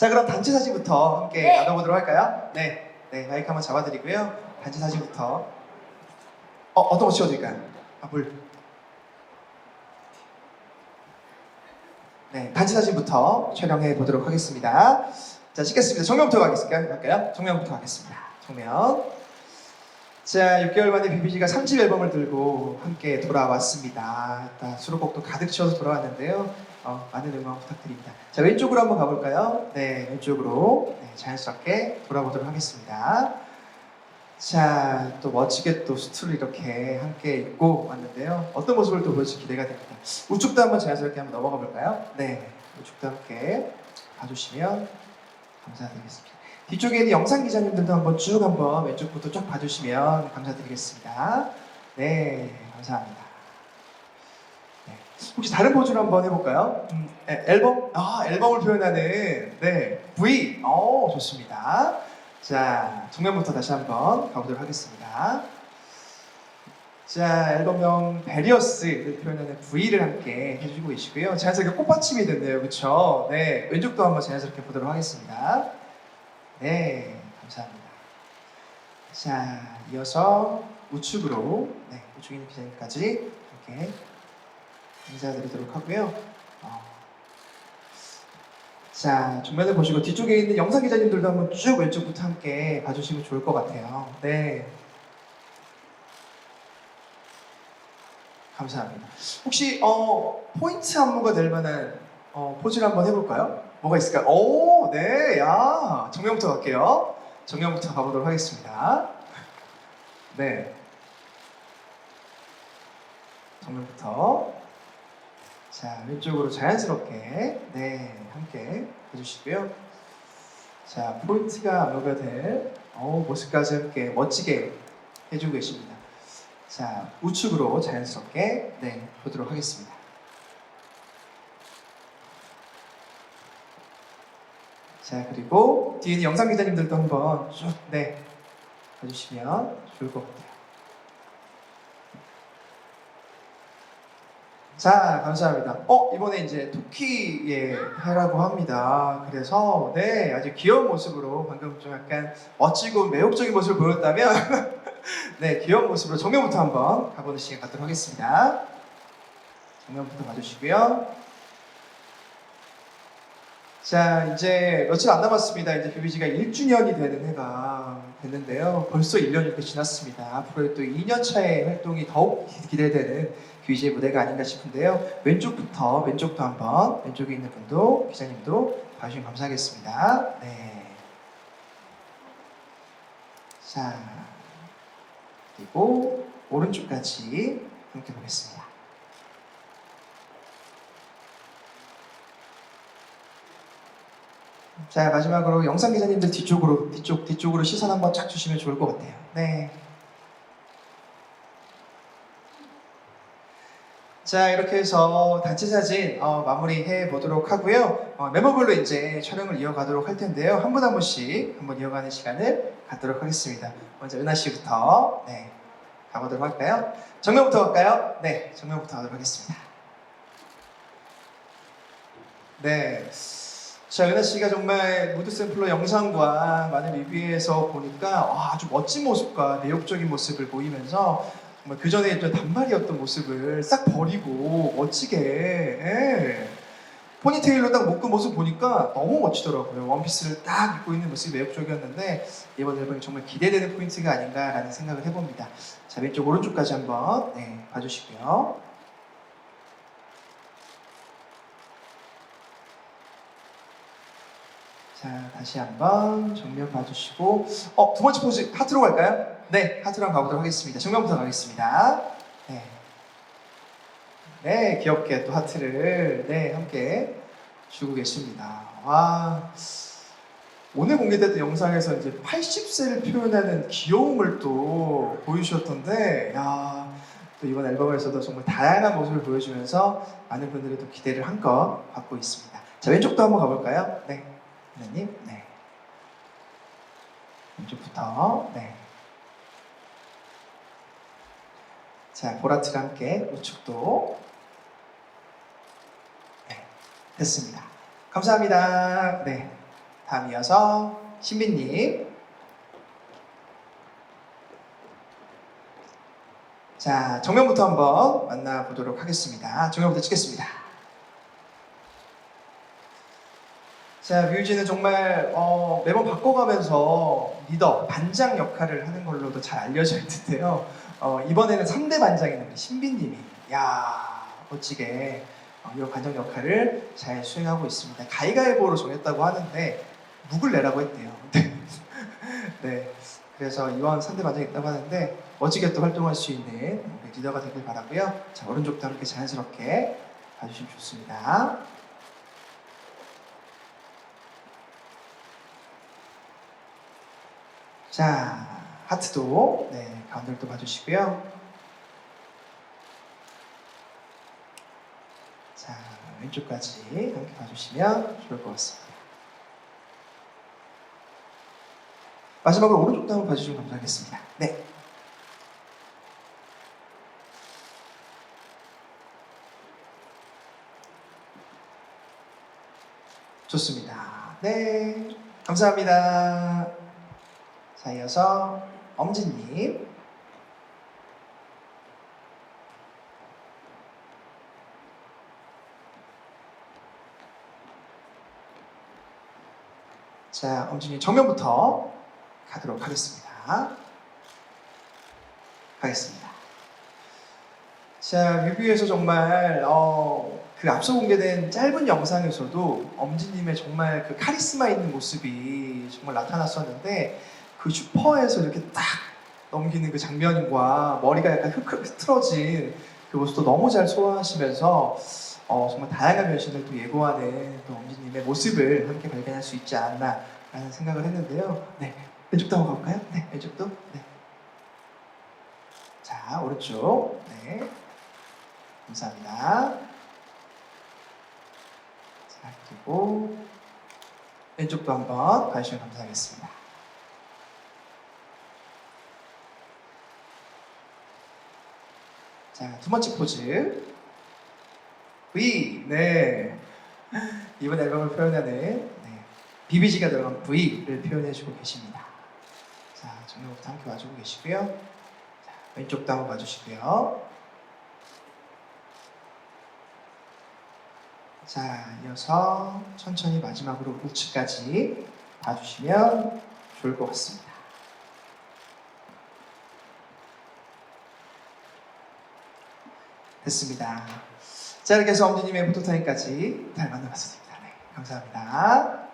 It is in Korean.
자, 그럼 단체 사진부터 함께 네. 나눠보도록 할까요? 네. 네, 마이크 한번 잡아드리고요. 단체 사진부터. 어, 어떤 거 찍어드릴까요? 아, 물. 네, 단체 사진부터 촬영해 보도록 하겠습니다. 자, 찍겠습니다. 정면부터 가겠습니까? 갈까요? 정면부터 가겠습니다. 정면. 자, 6개월 만에 BBG가 3집 앨범을 들고 함께 돌아왔습니다. 자, 수록곡도 가득 채워서 돌아왔는데요. 어, 많은 응원 부탁드립니다. 자, 왼쪽으로 한번 가볼까요? 네, 왼쪽으로 네, 자연스럽게 돌아보도록 하겠습니다. 자, 또 멋지게 또 수트를 이렇게 함께 입고 왔는데요. 어떤 모습을 또 보여줄지 기대가 됩니다. 우측도 한번 자연스럽게 한번 넘어가 볼까요? 네, 우측도 함께 봐주시면 감사드리겠습니다. 뒤쪽에 있는 영상 기자님들도 한번 쭉 한번 왼쪽부터 쭉 봐주시면 감사드리겠습니다. 네, 감사합니다. 네, 혹시 다른 포즈를 한번 해볼까요? 음, 에, 앨범? 아, 앨범을 표현하는 네 V. 어, 좋습니다. 자, 정면부터 다시 한번 가보도록 하겠습니다. 자, 앨범명 베리어스를 표현하는 V를 함께 해주고 계시고요. 자연스럽게 꽃받침이 됐네요. 그쵸? 네, 왼쪽도 한번 자연스럽게 보도록 하겠습니다. 네, 감사합니다. 자, 이어서 우측으로, 네, 우측에 있는 기자님까지 이렇게 인사드리도록 하고요. 어, 자, 정면을 보시고 뒤쪽에 있는 영상 기자님들도 한번 쭉 왼쪽부터 함께 봐주시면 좋을 것 같아요. 네. 감사합니다. 혹시 어, 포인트 안무가 될 만한 어, 포즈를 한번 해볼까요? 뭐가 있을까요? 오, 네, 야, 정면부터 갈게요. 정면부터 가보도록 하겠습니다. 네, 정면부터 자 왼쪽으로 자연스럽게 네 함께 해주시고요. 자 포인트가 안무가 될 어, 모습까지 함께 멋지게 해주고 계십니다. 자 우측으로 자연스럽게 네 보도록 하겠습니다. 자 그리고 뒤에 있는 영상 기자님들도 한번 쭉 네 봐주시면 좋을 것 같아요. 자 감사합니다. 어 이번에 이제 토끼에 하라고 합니다. 그래서 네 아주 귀여운 모습으로 방금 좀 약간 멋지고 매혹적인 모습을 보였다면 네 귀여운 모습으로 정면부터 한번 가보는 시간 갖도록 하겠습니다. 정면부터 봐주시고요. 자 이제 며칠 안 남았습니다. 이제 BBG가 1주년이 되는 해가 됐는데요. 벌써 1년이 이렇게 지났습니다. 앞으로 또 2년 차의 활동이 더욱 기대되는 귀지의 무대가 아닌가 싶은데요. 왼쪽부터 왼쪽도 한번 왼쪽에 있는 분도 기자님도 봐주시면 감사하겠습니다. 네. 자 그리고 오른쪽까지 함께 보겠습니다. 자 마지막으로 영상 기자님들 뒤쪽으로 뒤쪽 뒤쪽으로 시선 한번 쫙 주시면 좋을 것 같아요. 네. 자 이렇게 해서 단체 사진 어, 마무리해 보도록 하고요. 어, 멤버별로 이제 촬영을 이어가도록 할 텐데요. 한 분 한 분씩 한번 이어가는 시간을 갖도록 하겠습니다. 먼저 은하 씨부터 네 가보도록 할까요? 정면부터 갈까요? 네 정면부터 가도록 하겠습니다. 네. 자, 은하 씨가 정말 무드 샘플러 영상과 많은 리뷰에서 보니까 와, 아주 멋진 모습과 매력적인 모습을 보이면서 정말 그 전에 단발이었던 모습을 싹 버리고 멋지게 예. 포니테일로 딱 묶은 모습 보니까 너무 멋지더라고요. 원피스를 딱 입고 있는 모습이 매력적이었는데 이번 앨범이 정말 기대되는 포인트가 아닌가라는 생각을 해봅니다. 자, 왼쪽 오른쪽까지 한번 네, 봐주시고요. 자, 다시 한번 정면 봐주시고, 어, 두 번째 포즈 하트로 갈까요? 네, 하트로 한번 가보도록 하겠습니다. 정면부터 가겠습니다. 네. 네, 귀엽게 또 하트를, 네, 함께 주고 계십니다. 와, 오늘 공개됐던 영상에서 이제 80세를 표현하는 귀여움을 또 보여주셨던데, 야, 또 이번 앨범에서도 정말 다양한 모습을 보여주면서 많은 분들이 또 기대를 한껏 받고 있습니다. 자, 왼쪽도 한번 가볼까요? 네. 하나님, 네. 왼쪽부터, 네. 자, 보라트가 함께 우측도, 네, 됐습니다. 감사합니다. 네. 다음 이어서 신비님. 자, 정면부터 한번 만나보도록 하겠습니다. 정면부터 찍겠습니다. 자, 뮤지는 정말 어, 매번 바꿔가면서 리더, 반장 역할을 하는 걸로도 잘 알려져 있는데요. 어, 이번에는 3대 반장인 우리 신비님이 야 멋지게 어, 이 반장 역할을 잘 수행하고 있습니다. 가위가위보로 정했다고 하는데 묵을 내라고 했대요. 네. 그래서 이원 3대 반장이 있다고 하는데 멋지게 또 활동할 수 있는 우리 리더가 되길 바라고요. 자, 오른쪽도 함께 자연스럽게 봐주시면 좋습니다. 자, 하트도 네, 가운데를 또 봐주시고요. 자, 왼쪽까지 함께 봐주시면 좋을 것 같습니다. 마지막으로 오른쪽도 한번 봐주시면 감사하겠습니다. 네. 좋습니다. 네. 감사합니다. 자, 이어서 엄진님. 자, 엄진님 정면부터 가도록 하겠습니다. 가겠습니다. 자, 뮤비에서 정말 어, 그 앞서 공개된 짧은 영상에서도 엄진님의 정말 그 카리스마 있는 모습이 정말 나타났었는데 그 슈퍼에서 이렇게 딱 넘기는 그 장면과 머리가 약간 흑흑 흐트러진 그 모습도 너무 잘 소화하시면서 어, 정말 다양한 변신을 또 예고하는 또 엄진님의 모습을 함께 발견할 수 있지 않나라는 생각을 했는데요. 네, 왼쪽도 한번 가볼까요? 네, 왼쪽도. 네. 자, 오른쪽. 네. 감사합니다. 자, 그리고 왼쪽도 한번 봐주시면 감사하겠습니다. 자, 두 번째 포즈. V. 네. 이번 앨범을 표현하는 네. BBG가 들어간 V를 표현해주고 계십니다. 자, 정면부터 함께 와주고 계시고요. 자, 왼쪽도 한번 봐주시고요. 자, 이어서 천천히 마지막으로 우측까지 봐주시면 좋을 것 같습니다. 됐습니다. 자, 이렇게 해서 엄지님의 포토타임까지 잘 만나봤습니다. 네, 감사합니다.